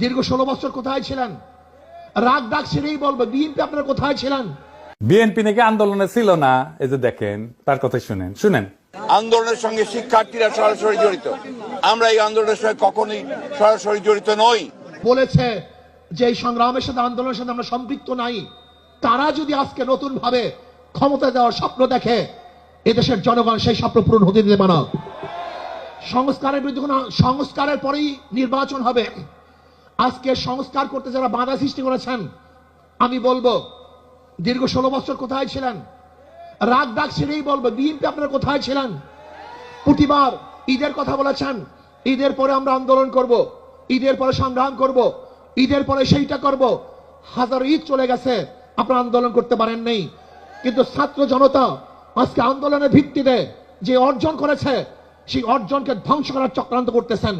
দীর্ঘ ষোলো বছর কোথায় ছিলেন? রাগ ডাক ছেড়েই বলব বিএনপি আপনারা কোথায় ছিলেন? বিএনপি নাকি আন্দোলনে ছিল না? এই যে দেখেন তার কথা শুনেন। শুনেন। আন্দোলনের সঙ্গে শিক্ষার্থীরা সরাসরি জড়িত। আমরা এই আন্দোলনের সঙ্গে কখনোই সরাসরি জড়িত নই। বলেছে যে এই সংগ্রামের সাথে আন্দোলনের সাথে আমরা সম্পৃক্ত নাই। তারা যদি আজকে নতুন ভাবে ক্ষমতা দেওয়ার স্বপ্ন দেখে এদেশের জনগণ সেই স্বপ্ন পূরণ হতে দেবে না সংস্কারের বিরুদ্ধে কোনো সংস্কারের পরেই নির্বাচন হবে। আজকে সংস্কার করতে যারা বাধা সৃষ্টি করেছেন, আমি বলব, দীর্ঘ ষোলো বছর কোথায় ছিলেন? রাগ ডাক ছেড়েই বলব, বিএনপি আপনারা কোথায় ছিলেন? প্রতিবার ঈদের কথা বলেছেন, ঈদের পরে আমরা আন্দোলন করব, ঈদের পরে সংগ্রাম করব, ঈদের পরে সেইটা করব। হাজার ঈদ চলে গেছে, আপনারা আন্দোলন করতে পারেন নেই। কিন্তু ছাত্র জনতা আজকে আন্দোলনের ভিত্তিতে যে অর্জন করেছে, সেই অর্জনকে ধ্বংস করার চক্রান্ত করতেছেন।